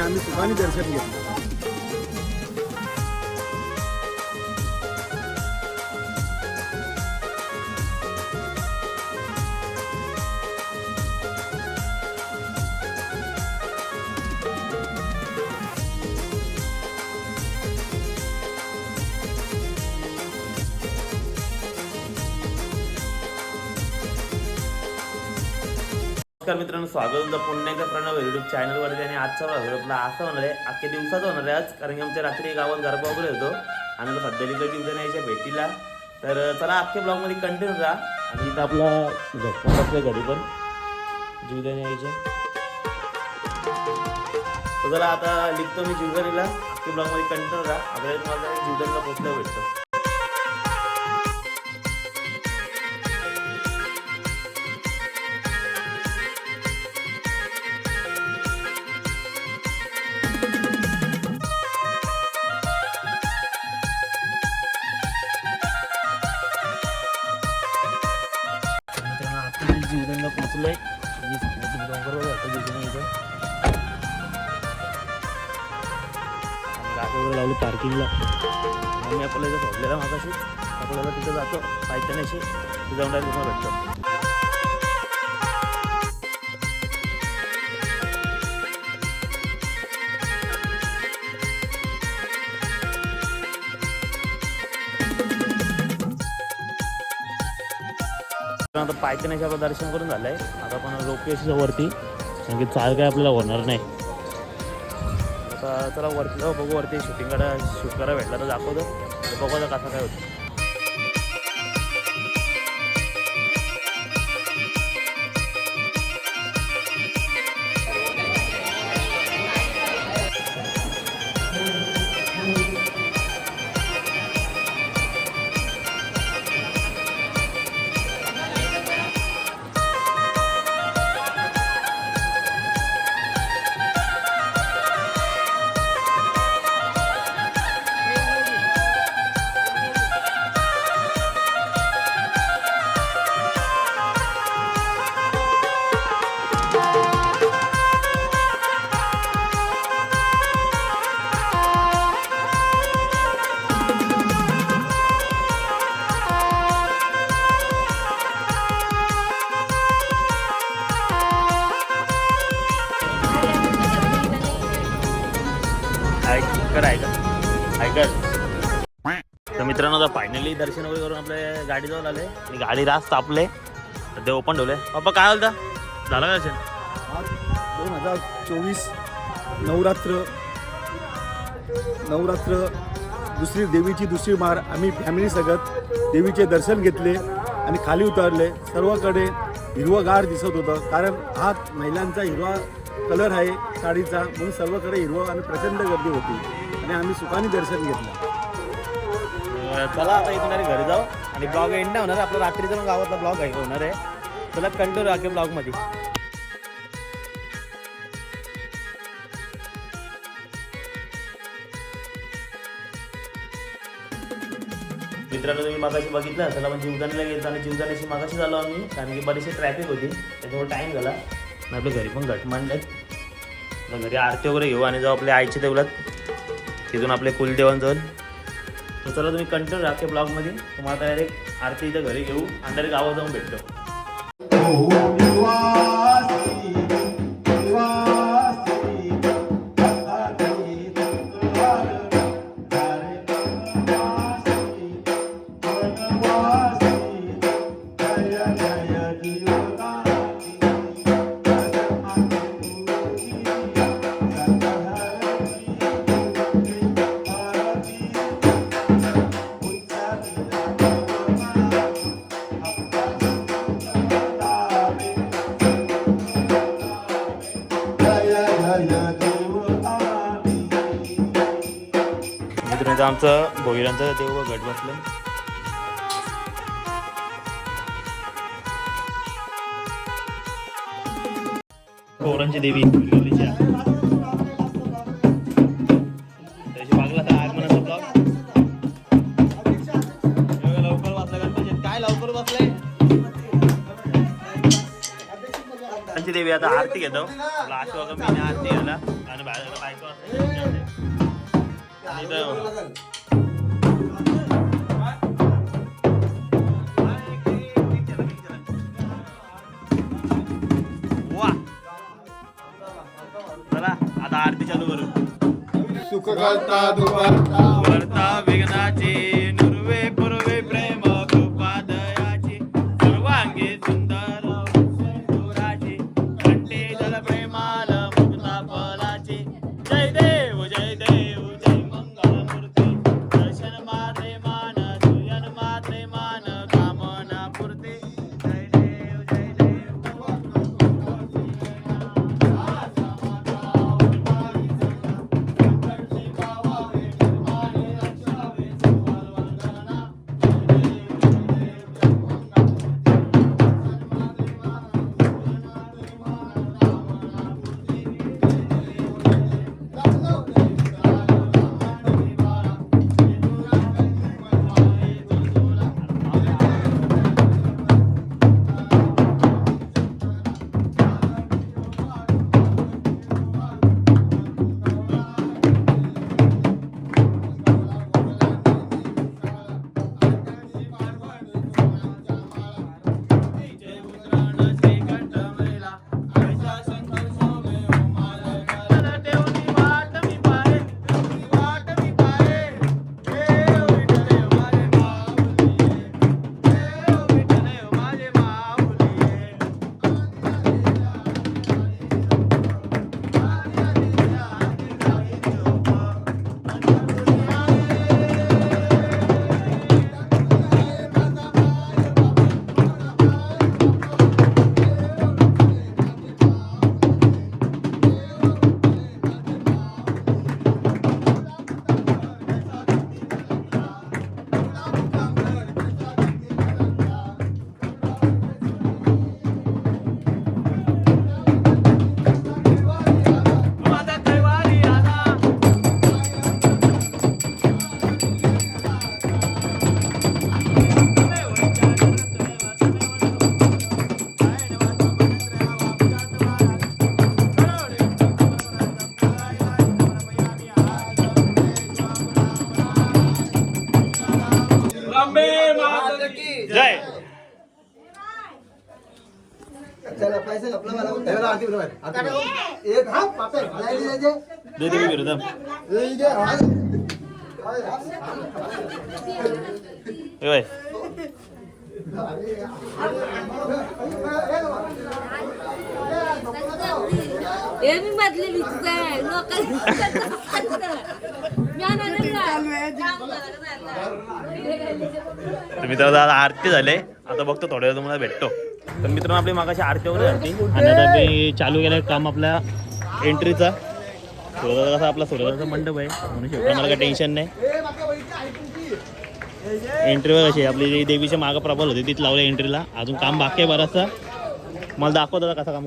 आम्ही सुखाने दर्शन घेतलं नमस्कार मित्रांनो स्वागत तुमचं पुन्हा एकदा प्रणव युट्यूब चॅनलवरती आणि आजचा आपला असं होणार आहे अख्ख्या दिवसाचा होणार आहे आज कारण की आमच्या रात्री गावात गरबा वगैरे होतो आणि आता सध्या इकडे जीवदान यायच्या भेटीला. तर चला अख्ख्या ब्लॉगमध्ये कंटिन्यू राहा आणि इथं आपला झटपट बसलाय घरी पण जीवदान यायचे तर चला आता लिखतो मी जीवदानीला अख्ख्या ब्लॉगमध्ये कंटिन्यू राहा आपल्याला तुम्हाला जीवदानीला पोचल्या भेटतो. ट्रेकिंगला आम्ही आपल्याला इथं भरलेला मागाशी. आपल्याला तिथं जातो. पायथ्यानेशी तिथं जाऊन डायरेक्ट तुम्हाला भेटतो आता पायथ्यानेशी आपलं दर्शन करून झालं आहे आता आपण रोपेशीच्या वरती. कारण की चाल काय आपल्याला होणार नाही. आता चला वरती जाऊ बघू वरती शूटिंग करा शूट करा भेटला तर दाखवतो. तर बघू आता कसं काय होतं. तर फायनली दर्शन वगैरे करून आपल्या गाडी जाऊन आले. आणि गाडी रास तापले. तर ते ओपन ठेवले. पप्पा काय बोलता? झालं का दर्शन? दोन हजार चोवीस नवरात्र. नवरात्र दुसरी देवीची दुसरी मार आम्ही फॅमिली देवीचे दर्शन घेतले आणि खाली उतरले. सर्वकडे हिरवगार दिसत होतं. कारण हा महिलांचा हिरवा कलर आहे साडीचा. म्हणून सर्वकडे हिरवं आणि प्रचंड गर्दी होती. आणि आम्ही सुखाने दर्शन घेतलं. चला आता इथून अरे घरी जाऊ. आणि ब्लॉग एंड नाही होणार आपला रात्रीचा पण गावातला ब्लॉग आहे होणार आहे. चला कंटिन्यू राखे ब्लॉगमध्ये मित्रांनो तुम्ही मागाशी बघितलं चला पण जीवदानीला गेलो आणि जीवदानीशी मागाशी झालो आम्ही कारण की बरीचशी ट्रॅफिक होती त्याच्यामुळे टाईम झाला. आणि आपल्या घरी पण घट मांडले घरी आरती वगैरे घेऊ आणि जाऊ आपल्या आईच्या देवळात तिथून आपले कुलदेवांजवळ. जाऊन तर चला तुम्ही कंटिन्यू राखे ब्लॉगमध्ये. तुम्हाला डायरेक्ट आरती इथं घरी घेऊ आणि डायरेक्ट गावात जाऊन भेटतो. हो, हो. मित्रांचं आमचं भोईरांचं देव घट बसलं. पोरांची देवी. त्यांची देवी आता आरती घेतो. लास्ट वगैरे मी आरती घ्यायला आणि बाहेर बायको असते आता आरती चालू करू. सुख करता. वर्ता विघ्नाची जय चला पैसे आपला मला त्याला आरती बरोबर आरती एक हा दे दे ए इथे हा ए हे मी मधले विकताय. लोकांनी तर मित्रांनो आता आरती झाले. आता बघतो थोड्या वेळ तुम्हाला भेटतो. तर मित्रांनो आपली मागाशी आरती वगैरे झाली आणि आता मी चालू केलं काम आपल्या एंट्रीचा सूर्यदाचा कसा आपला सूर्यदाचा मंडप आहे. म्हणून शेवटी मला काही टेन्शन नाही. एंट्रीवर कशी आहे, आपली जी देवीच्या मागं प्रबल होती तीच लावली एंट्रीला अजून काम बाकी आहे बराचसा. मला दाखवतो आता कसं काम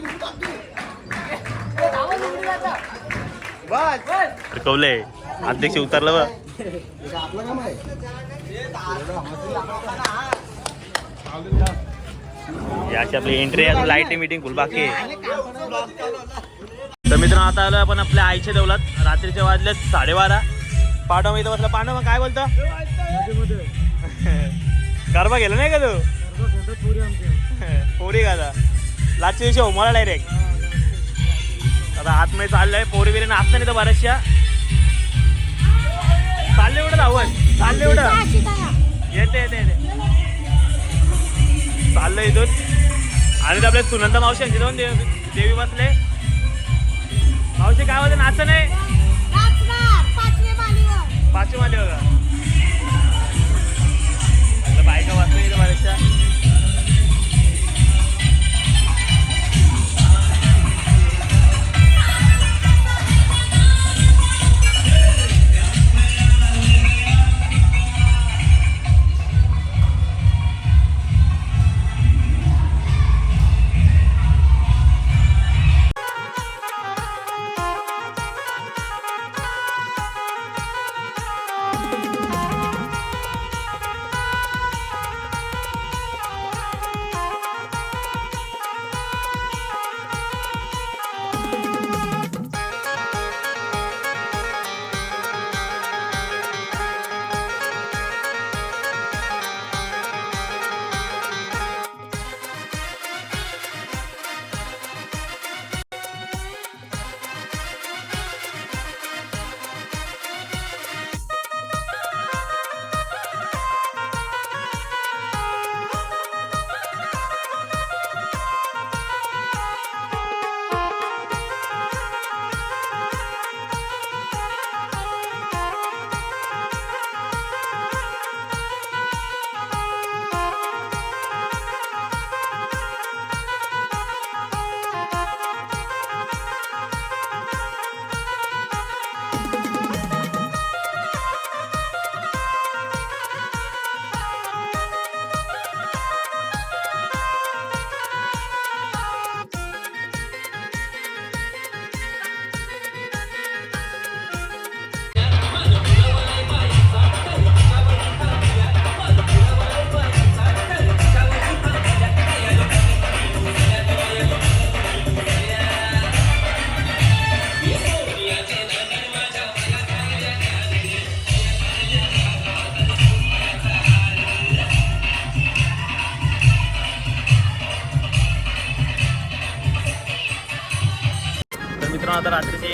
बस. कवले अध्यक्ष उतरलं बघ. आपलं अशी एंट्री आहे लाइट मीटिंग फुल बाकी तर मित्रांनो आता आलो आपण आपल्या आईच्या देवलात रात्रीचे वाजले साडेबारा. पाठवा इथं बसला. पांडव मग काय बोलतो? गरबा गेला नाही का तू? पोरी का आता? लाटच्या दिवशी होमाला डायरेक्ट आता आतमध्ये चाललंय. पोरी व्हीलर नाचतं नाही तर बऱ्याचशा. चालले एवढं धावत. चालले एवढं. येते येते येते. चाललं इथून. आणि तर आपल्या सुनंदा मावशी यांची दोन देव देवी बसले. मावशी काय होते नाच नाही? पाचवी माली बघा. बायका वाचले इथं बऱ्याचशा.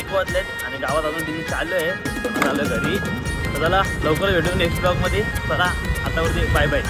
एक वाजलेत आणि गावात अजून दिवशी चालू आहे चालू आहे घरी. तर चला लवकर भेटू नेक्स्ट ब्लॉगमध्ये चला आतावरती बाय बाय